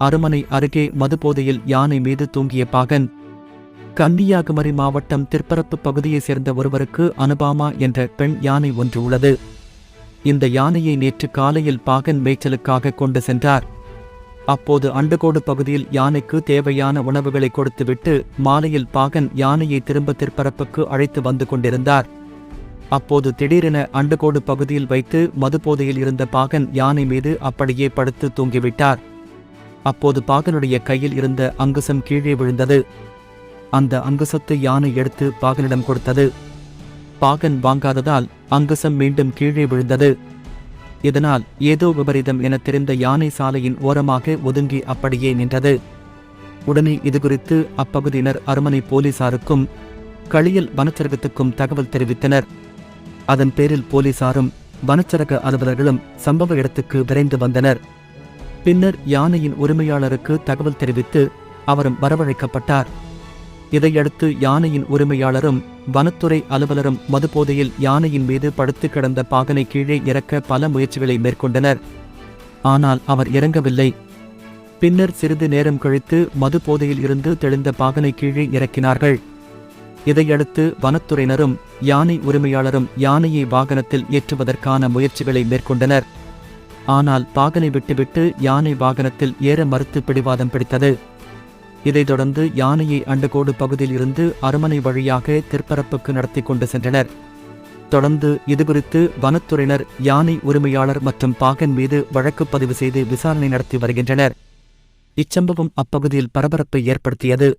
அருமனை அருகே மதுபோதையில் யானை மீது தூங்கிய பாகன் கன்னியாகுமரி மாவட்டம் திற்பரப்பு பகுதியைச் சேர்ந்த ஒருவருக்கு அனுபாமா என்ற பெண் யானை ஒன்று உள்ளது. இந்த யானையை நேற்று காலையில் பாகன் மேய்ச்சலுக்காக கொண்டு சென்றார். அப்போது அண்டுகோடு பகுதியில் யானைக்கு தேவையான உணவுகளை கொடுத்துவிட்டு மாலையில் பாகன் யானையை திரும்ப திற்பரப்புக்கு அழைத்து வந்து கொண்டிருந்தார். அப்போது திடீரென அண்டுகோடு பகுதியில் வைத்து மதுபோதையில் இருந்த பாகன் யானை மீது அப்படியே படுத்து தூங்கிவிட்டார். அப்போது பாகனுடைய கையில் இருந்த அங்குசம் கீழே விழுந்தது. அந்த அங்குசத்தை யானை எடுத்து பாகனிடம் கொடுத்தது. பாகன் வாங்காததால் அங்குசம் மீண்டும் கீழே விழுந்தது. இதனால் ஏதோ விபரீதம் என தெரிந்த யானை சாலையின் ஓரமாக ஒதுங்கி அப்படியே நின்றது. உடனே இதுகுறித்து அப்பகுதியினர் அரமனை போலீசாருக்கும் களியல் வனச்சரகத்துக்கும் தகவல் தெரிவித்தனர். அதன் பேரில் போலீசாரும் வனச்சரக அலுவலர்களும் சம்பவ இடத்துக்கு விரைந்து வந்தனர். பின்னர் யானையின் உரிமையாளருக்கு தகவல் தெரிவித்து அவரும் வரவழைக்கப்பட்டார். இதையடுத்து யானையின் உரிமையாளரும் வனத்துறை அலுவலரும் மதுபோதையில் யானையின் மீது படுத்து கிடந்த பாகனை கீழே இறக்க பல முயற்சிகளை மேற்கொண்டனர். ஆனால் அவர் இறங்கவில்லை. பின்னர் சிறிது நேரம் கழித்து மதுபோதையில் இருந்து தெளிந்த பாகனை கீழே இறக்கினார்கள். இதையடுத்து வனத்துறையினரும் யானை உரிமையாளரும் யானையை வாகனத்தில் ஏற்றுவதற்கான முயற்சிகளை மேற்கொண்டனர். ஆனால் பாகனை விட்டுவிட்டு யானை வாகனத்தில் ஏற மறுத்து பிடிவாதம் பிடித்தது. இதைத் தொடர்ந்து யானையை அண்டுகோடு பகுதியில் இருந்து அரமனை வழியாக திற்பரப்புக்கு நடத்தி கொண்டு சென்றனர். தொடர்ந்து இதுகுறித்து வனத்துறையினர் யானை உரிமையாளர் மற்றும் பாகன் மீது வழக்கு பதிவு செய்து விசாரணை நடத்தி வருகின்றனர். இச்சம்பவம் அப்பகுதியில் பரபரப்பை ஏற்படுத்தியது.